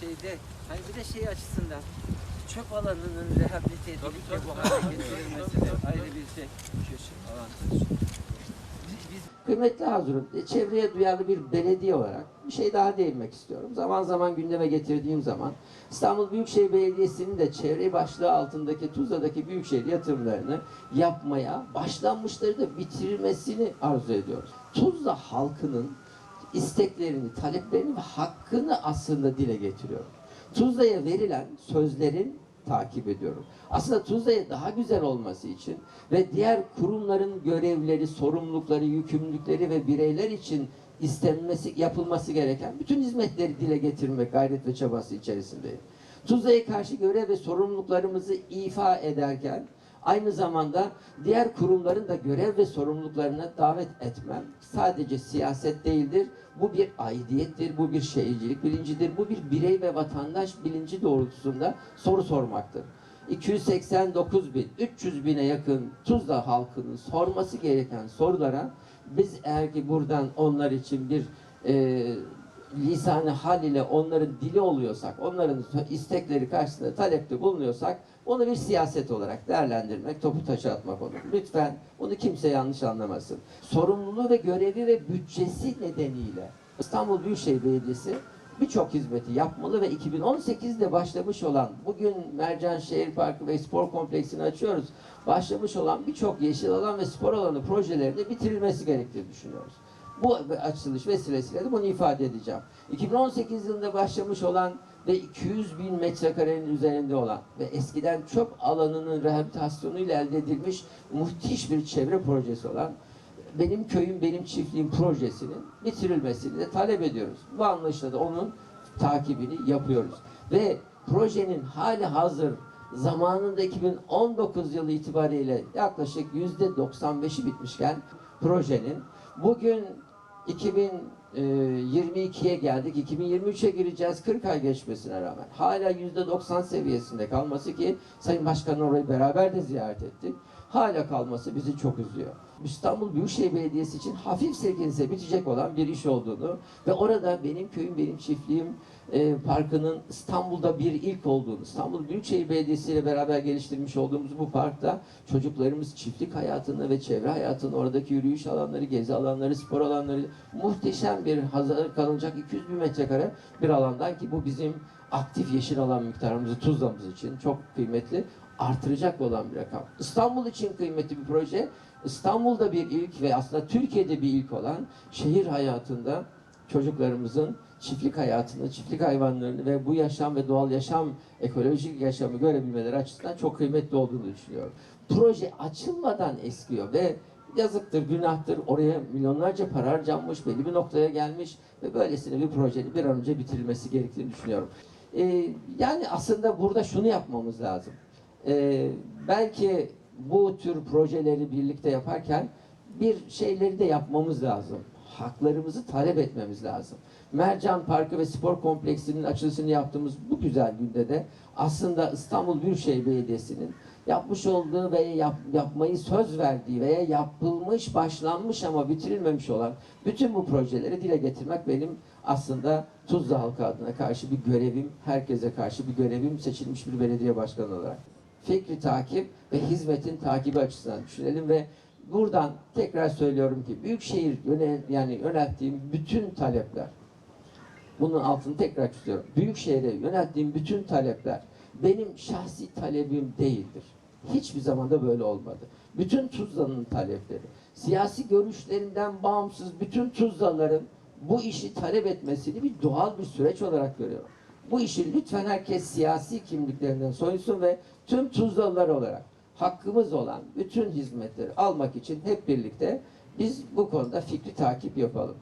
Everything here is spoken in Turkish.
şeyde hani bir de şey açısından çöp alanının rehabilite edilip bu hale getirilmesi de ayrı bir şey. Avantaj. Kıymetli Hazırım, e, çevreye duyarlı bir belediye olarak bir şey daha değinmek istiyorum. Zaman zaman gündeme getirdiğim zaman İstanbul Büyükşehir Belediyesi'nin de çevre başlığı altındaki Tuzla'daki büyükşehir yatırımlarını yapmaya başlanmışları da bitirmesini arzu ediyoruz. Tuzla halkının isteklerini, taleplerini ve hakkını aslında dile getiriyorum. Tuzla'ya verilen sözlerin takip ediyorum. Aslında Tuzla'ya daha güzel olması için ve diğer kurumların görevleri, sorumlulukları, yükümlülükleri ve bireyler için istenmesi, yapılması gereken bütün hizmetleri dile getirmek gayret ve çabası içerisindeyim. Tuzla'ya karşı görev ve sorumluluklarımızı ifa ederken aynı zamanda diğer kurumların da görev ve sorumluluklarına davet etmem sadece siyaset değildir. Bu bir aidiyettir, bu bir şehircilik bilincidir, bu bir birey ve vatandaş bilinci doğrultusunda soru sormaktır. 289 bin, 300 bine yakın Tuzla halkının sorması gereken sorulara biz eğer ki buradan onlar için bir e, lisanı hal ile onların dili oluyorsak, onların istekleri karşısında talepte bulunuyorsak onu bir siyaset olarak değerlendirmek, topu taşa atmak olur. Lütfen bunu kimse yanlış anlamasın. Sorumluluğu ve görevi ve bütçesi nedeniyle İstanbul Büyükşehir Belediyesi birçok hizmeti yapmalı ve 2018'de başlamış olan bugün Mercan Şehir Parkı ve Spor Kompleksini açıyoruz. Başlamış olan birçok yeşil alan ve spor alanı projelerinde bitirilmesi gerektiğini düşünüyoruz. Bu açılış vesilesiyle de bunu ifade edeceğim. 2018 yılında başlamış olan ve 200 bin metrekarenin üzerinde olan ve eskiden çöp alanının rehabilitasyonuyla elde edilmiş muhtiş bir çevre projesi olan benim köyüm benim çiftliğim projesinin bitirilmesini de talep ediyoruz. Bu anlayışla da onun takibini yapıyoruz. Ve projenin hali hazır zamanında 2019 yılı itibariyle yaklaşık yüzde 95'i bitmişken projenin bugün 2022'ye geldik. 2023'e gireceğiz 40 ay geçmesine rağmen. Hala %90 seviyesinde kalması ki Sayın Başkan orayı beraber de ziyaret ettik. Hala kalması bizi çok üzüyor. İstanbul Büyükşehir Belediyesi için hafif silkinse bitecek olan bir iş olduğunu ve orada benim köyüm benim çiftliğim e, parkının İstanbul'da bir ilk olduğunu, İstanbul Büyükşehir Belediyesi ile beraber geliştirmiş olduğumuz bu parkta çocuklarımız çiftlik hayatını ve çevre hayatını, oradaki yürüyüş alanları, gezi alanları, spor alanları muhteşem bir hazır kalınacak 200 bin metrekare bir alandan ki bu bizim aktif yeşil alan miktarımızı Tuzla'mız için çok kıymetli artıracak olan bir rakam. İstanbul için kıymetli bir proje. İstanbul'da bir ilk ve aslında Türkiye'de bir ilk olan şehir hayatında çocuklarımızın çiftlik hayatını, çiftlik hayvanlarını ve bu yaşam ve doğal yaşam, ekolojik yaşamı görebilmeleri açısından çok kıymetli olduğunu düşünüyorum. Proje açılmadan eskiyor ve yazıktır, günahtır. Oraya milyonlarca para harcanmış, belli bir noktaya gelmiş ve böylesine bir projenin bir an önce bitirilmesi gerektiğini düşünüyorum. Ee, yani aslında burada şunu yapmamız lazım. Ee, belki bu tür projeleri birlikte yaparken bir şeyleri de yapmamız lazım. Haklarımızı talep etmemiz lazım. Mercan Parkı ve Spor Kompleksinin açılışını yaptığımız bu güzel günde de aslında İstanbul Büyükşehir Belediyesi'nin yapmış olduğu ve yap, yapmayı söz verdiği veya yapılmış, başlanmış ama bitirilmemiş olan bütün bu projeleri dile getirmek benim aslında Tuzla halkı adına karşı bir görevim, herkese karşı bir görevim seçilmiş bir belediye başkanı olarak fikri takip ve hizmetin takibi açısından düşünelim ve buradan tekrar söylüyorum ki büyükşehir yönel, yani yönelttiğim bütün talepler bunun altını tekrar çiziyorum. Büyükşehir'e yönelttiğim bütün talepler benim şahsi talebim değildir. Hiçbir zaman da böyle olmadı. Bütün Tuzla'nın talepleri, siyasi görüşlerinden bağımsız bütün Tuzlaların bu işi talep etmesini bir doğal bir süreç olarak görüyorum. Bu işi lütfen herkes siyasi kimliklerinden soyunsun ve tüm Tuzlalılar olarak hakkımız olan bütün hizmetleri almak için hep birlikte biz bu konuda fikri takip yapalım.